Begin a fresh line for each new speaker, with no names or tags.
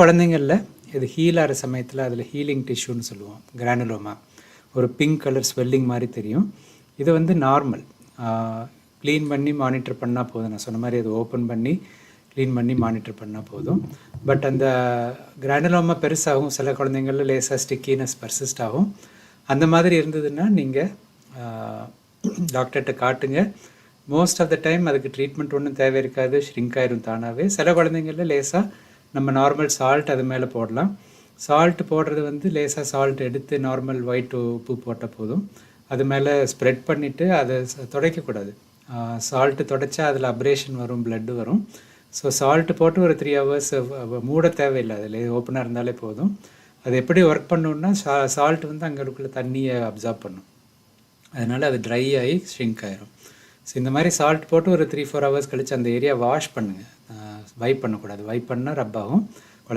குழந்தைங்களில் இது ஹீல் ஆகிற சமயத்தில் அதில் ஹீலிங் டிஷ்யூன்னு சொல்லுவோம் கிரானுலோமா ஒரு பிங்க் கலர் ஸ்வெல்லிங் மாதிரி தெரியும். இது வந்து நார்மல் க்ளீன் பண்ணி மானிட்டர் பண்ணால் போதும். நான் சொன்ன மாதிரி அது ஓப்பன் பண்ணி க்ளீன் பண்ணி மானிட்டர் பண்ணால் போதும். பட் அந்த கிரானுலோமா பெருசாகும். சில குழந்தைங்களில் லேசாக ஸ்டிக்கினஸ் பர்சிஸ்ட் ஆகும். அந்த மாதிரி இருந்ததுன்னா நீங்கள் டாக்டர்கிட்ட காட்டுங்க. மோஸ்ட் ஆஃப் த டைம் அதுக்கு ட்ரீட்மெண்ட் ஒன்றும் தேவை இருக்காது ஷ்ரிங்க் ஆயிரும் தானாகவே சில குழந்தைங்களில் லேசாக நம்ம நார்மல் சால்ட் அது மேலே போடலாம். சால்ட் போடுறது வந்து லேசாக சால்ட் எடுத்து நார்மல் ஒயிட் உப்பு போட்டால் போதும். அது மேலே ஸ்ப்ரெட் பண்ணிவிட்டு அதை துடைக்கக்கூடாது. சால்ட்டு துடைச்சா அதில் அப்ரேஷன் வரும் பிளட்டு வரும். ஸோ சால்ட்டு போட்டு ஒரு த்ரீ ஹவர்ஸ் மூட தேவையில்லை அதில் ஓப்பனாக இருந்தாலே போதும். அது எப்படி ஒர்க் பண்ணணுன்னா சா சால்ட் வந்து அங்கே இருக்குள்ள தண்ணியை அப்சார்ப் பண்ணும். அதனால் அது ட்ரை ஆகி ஷ்ரிங்க் ஆயிரும். ஸோ இந்த மாதிரி சால்ட் போட்டு ஒரு த்ரீ ஃபோர் ஹவர்ஸ் கழிச்சு அந்த ஏரியா வாஷ் பண்ணுங்கள் வைப் பண்ணக்கூடாது. வைப் பண்ணால் ரப்பாகும். குழந்தை